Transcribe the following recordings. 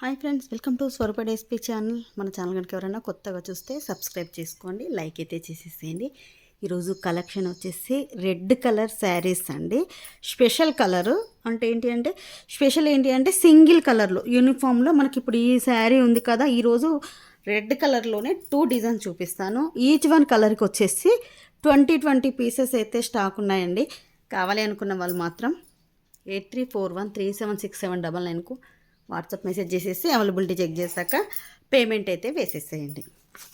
Hi friends welcome to Swaroopa డేస్పీ channel. మన channel కనుక ఎవరైనా కొత్తగా చూస్తే సబ్స్క్రైబ్ చేసుకోండి లైక్ అయితే చేసేసేయండి. ఈరోజు కలెక్షన్ వచ్చేసి రెడ్ కలర్ శారీస్ అండి. స్పెషల్ కలరు అంటే ఏంటి అంటే స్పెషల్ ఏంటి అంటే సింగిల్ కలర్లో యూనిఫామ్లో. మనకి ఇప్పుడు ఈ శారీ ఉంది కదా ఈరోజు రెడ్ కలర్లోనే టూ డిజైన్ చూపిస్తాను. ఈచ్ వన్ కలర్కి వచ్చేసి ట్వంటీ ట్వంటీ పీసెస్ అయితే స్టాక్ ఉన్నాయండి. కావాలి అనుకున్న వాళ్ళు మాత్రం eight three four one three seven six seven double నైన్కు WhatsApp message చేసేసి అవైలబిలిటీ చెక్ చేశాక పేమెంట్ అయితే వేసేసేయండి.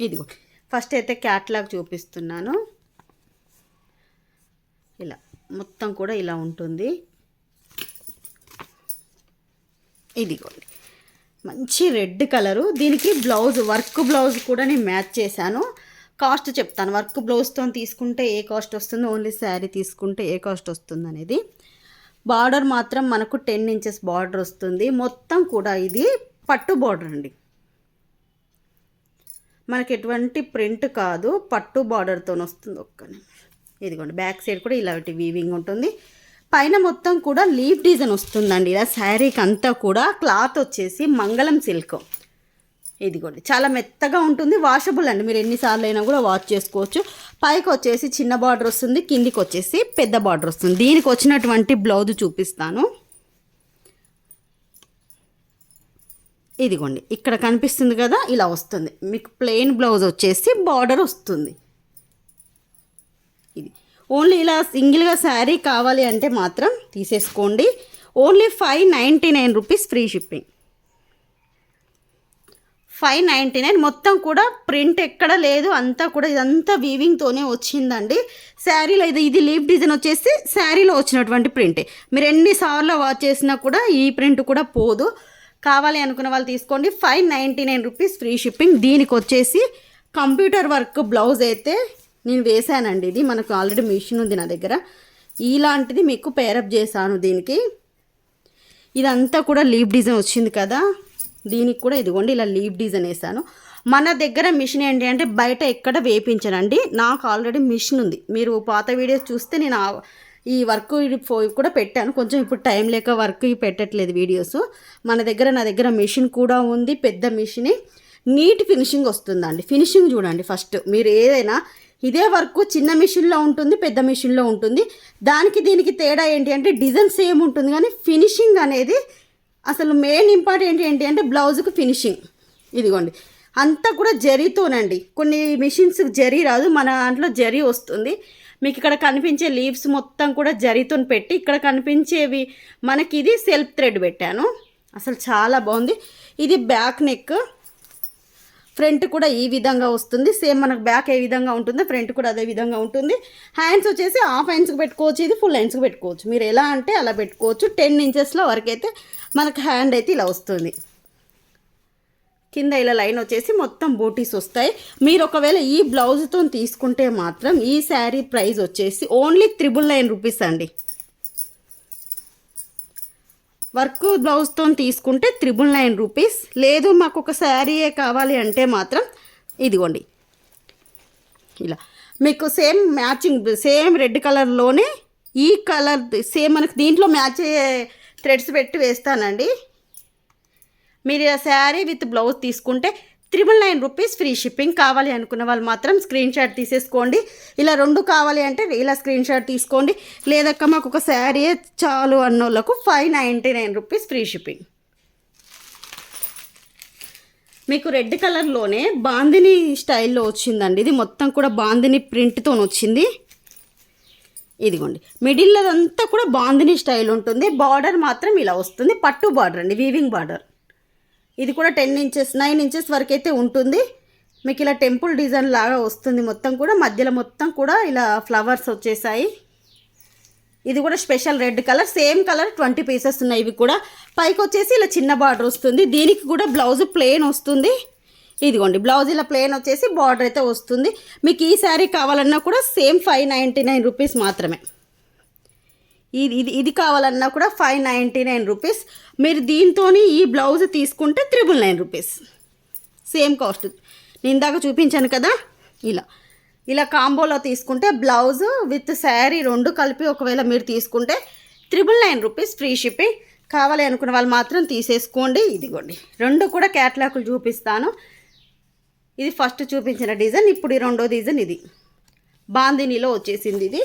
ఇదిగో ఫస్ట్ అయితే క్యాట్లాగ్ చూపిస్తున్నాను. ఇలా మొత్తం కూడా ఇలా ఉంటుంది. ఇదిగోండి. మంచి రెడ్ కలరు. దీనికి బ్లౌజ్ వర్క్ బ్లౌజ్ కూడా నేను మ్యాచ్ చేశాను. కాస్ట్ చెప్తాను. వర్క్ బ్లౌజ్తో తీసుకుంటే ఏ కాస్ట్ వస్తుందో ఓన్లీ శారీ తీసుకుంటే ఏ కాస్ట్ వస్తుంది అనేది బార్డర్ మాత్రం మనకు టెన్ ఇంచెస్ బార్డర్ వస్తుంది. మొత్తం కూడా ఇది పట్టు బార్డర్ అండి. మనకి ఎటువంటి ప్రింట్ కాదు పట్టు బార్డర్తో వస్తుంది ఒక్క ఇదిగోండి బ్యాక్ సైడ్ కూడా ఇలాంటి వీవింగ్ ఉంటుంది. పైన మొత్తం కూడా లీఫ్ డిజైన్ వస్తుందండి. ఇలా శారీకి అంతా కూడా క్లాత్ వచ్చేసి మంగళం సిల్క్. ఇదిగోండి చాలా మెత్తగా ఉంటుంది వాషబుల్ అండి. మీరు ఎన్నిసార్లు అయినా కూడా వాష్ చేసుకోవచ్చు. పైకి వచ్చేసి చిన్న బార్డర్ వస్తుంది కిందికి వచ్చేసి పెద్ద బార్డర్ వస్తుంది. దీనికి వచ్చినటువంటి బ్లౌజ్ చూపిస్తాను. ఇదిగోండి ఇక్కడ కనిపిస్తుంది కదా ఇలా వస్తుంది. మీకు ప్లెయిన్ బ్లౌజ్ వచ్చేసి బార్డర్ వస్తుంది. ఇది. ఓన్లీ ఇలా సింగిల్గా శారీ కావాలి అంటే మాత్రం తీసేసుకోండి. Only five ninety nine rupees free shipping. Five ninety nine మొత్తం కూడా ప్రింట్ ఎక్కడ లేదు అంతా కూడా ఇదంతా వీవింగ్తోనే వచ్చిందండి. శారీలో ఇది ఇది లీఫ్ డిజైన్ వచ్చేసి శారీలో వచ్చినటువంటి ప్రింటే. మీరు ఎన్నిసార్లు వాచ్ చేసినా కూడా ఈ ప్రింట్ కూడా పోదు. కావాలి అనుకున్న వాళ్ళు తీసుకోండి. Five ninety nine rupees free shipping. దీనికి వచ్చేసి కంప్యూటర్ వర్క్ బ్లౌజ్ అయితే నేను వేశానండి ఇది. మనకు ఆల్రెడీ మిషన్ ఉంది నా దగ్గర. ఇలాంటిది మీకు పేరప్ చేశాను దీనికి. ఇదంతా కూడా లీఫ్ డిజైన్ వచ్చింది కదా. దీనికి కూడా ఇదిగోండి ఇలా లీఫ్ డిజైన్ వేసాను మన దగ్గర మిషన్ ఏంటి అంటే బయట ఎక్కడ వేపించనండి. నాకు ఆల్రెడీ మిషన్ ఉంది. మీరు పాత వీడియోస్ చూస్తే నేను ఈ వర్క్ కూడా పెట్టాను. కొంచెం ఇప్పుడు టైం లేక వర్క్ పెట్టట్లేదు వీడియోస్. మన దగ్గర నా దగ్గర మిషన్ కూడా ఉంది పెద్ద మిషన్. నీట్ ఫినిషింగ్ వస్తుందండి. ఫినిషింగ్ చూడండి ఫస్ట్. మీరు ఏదైనా ఇదే వర్క్ చిన్న మిషన్లో ఉంటుంది పెద్ద మిషన్లో ఉంటుంది. దానికి దీనికి తేడా ఏంటి అంటే డిజైన్ సేమ్ ఉంటుంది కానీ ఫినిషింగ్ అనేది అసలు మెయిన్ ఇంపార్టెంట్ ఏంటి అంటే బ్లౌజ్కి ఫినిషింగ్ ఇదిగోండి. అంతా కూడా జరీతోనండి. కొన్ని మిషన్స్ జరీ రాదు మన దాంట్లో జరీ వస్తుంది. మీకు ఇక్కడ కనిపించే లీవ్స్ మొత్తం కూడా జరీతో పెట్టి ఇక్కడ కనిపించేవి మనకి ఇది సెల్ఫ్ థ్రెడ్ పెట్టాను. అసలు చాలా బాగుంది. ఇది బ్యాక్ నెక్ ఫ్రంట్ కూడా ఈ విధంగా వస్తుంది. సేమ్ మనకు బ్యాక్ ఏ విధంగా ఉంటుందో ఫ్రంట్ కూడా అదే విధంగా ఉంటుంది. హ్యాండ్స్ వచ్చేసి హాఫ్ హ్యాండ్స్కి పెట్టుకోవచ్చు ఇది ఫుల్ హ్యాండ్స్కి పెట్టుకోవచ్చు. మీరు ఎలా అంటే అలా పెట్టుకోవచ్చు. టెన్ ఇంచెస్లో వరకు అయితే మనకు హ్యాండ్ అయితే ఇలా వస్తుంది. కింద ఇలా లైన్ వచ్చేసి మొత్తం బూటీస్ వస్తాయి. మీరు ఒకవేళ ఈ బ్లౌజ్తో తీసుకుంటే మాత్రం ఈ శారీ ప్రైస్ వచ్చేసి ఓన్లీ త్రిబుల్ నైన్ రూపీస్ అండి. వర్క్ బ్లౌజ్తో తీసుకుంటే త్రిబుల్ నైన్ రూపీస్. లేదు మాకు ఒక శారీయే కావాలి అంటే మాత్రం ఇదిగోండి. ఇలా. మీకు సేమ్ మ్యాచింగ్ సేమ్ రెడ్ కలర్లోనే ఈ కలర్ సేమ్ మనకు దీంట్లో మ్యాచ్ అయ్యే థ్రెడ్స్ పెట్టి వేస్తానండి. మీరు ఆ శారీ విత్ బ్లౌజ్ తీసుకుంటే triple nine rupees free shipping కావాలి అనుకున్న వాళ్ళు మాత్రం స్క్రీన్ షాట్ తీసేసుకోండి. ఇలా రెండు కావాలి అంటే ఇలా స్క్రీన్ షాట్ తీసుకోండి. లేదక్క మాకు ఒక శారీ చాలు అన్నోళ్ళకు five ninety nine rupees free shipping. మీకు రెడ్ కలర్లోనే బాందిని స్టైల్లో వచ్చిందండి. ఇది మొత్తం కూడా బాందిని ప్రింట్తో వచ్చింది. ఇదిగోండి. మిడిల్లో అంతా కూడా బాందిని స్టైల్ ఉంటుంది. బార్డర్ మాత్రం ఇలా వస్తుంది. పట్టు బార్డర్ అండి. Weaving border. ఇది కూడా టెన్ ఇంచెస్ నైన్ ఇంచెస్ వరకు అయితే ఉంటుంది. మీకు ఇలా టెంపుల్ డిజైన్ లాగా వస్తుంది మొత్తం కూడా. మధ్యలో మొత్తం కూడా ఇలా ఫ్లవర్స్ వచ్చేసాయి. ఇది కూడా special red colour. Same colour twenty pieces ఉన్నాయి ఇవి కూడా. పైకి వచ్చేసి ఇలా చిన్న బార్డర్ వస్తుంది. దీనికి కూడా బ్లౌజ్ ప్లెయిన్ వస్తుంది. ఇదిగోండి బ్లౌజ్ ఇలా ప్లెయిన్ వచ్చేసి బార్డర్ అయితే వస్తుంది. మీకు ఈ శారీ కావాలన్నా కూడా same five ninety nine rupees మాత్రమే. ఇది ఇది ఇది కావాలన్నా కూడా ఫైవ్ నైంటీ నైన్ రూపీస్ మీరు దీంతో ఈ బ్లౌజ్ తీసుకుంటే triple nine rupees same cost నేను ఇందాక చూపించాను కదా. ఇలా. ఇలా కాంబోలో తీసుకుంటే బ్లౌజ్ విత్ శారీ రెండు కలిపి ఒకవేళ మీరు తీసుకుంటే triple nine rupees free shipping కావాలి అనుకున్న వాళ్ళు మాత్రం తీసేసుకోండి. ఇదిగోండి. రెండు కూడా క్యాట్లాకులు చూపిస్తాను. ఇది ఫస్ట్ చూపించిన డిజైన్ ఇప్పుడు ఈ రెండో డిజైన్ ఇది. బాందినీలో వచ్చేసింది ఇది.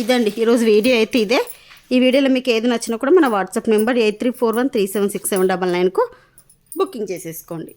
ఇదండి ఈరోజు వీడియో అయితే ఇదే. ఈ వీడియోలో మీకు ఏది నచ్చినా కూడా మన WhatsApp number eight three four one three seven six seven double నైన్కు booking చేసేసుకోండి.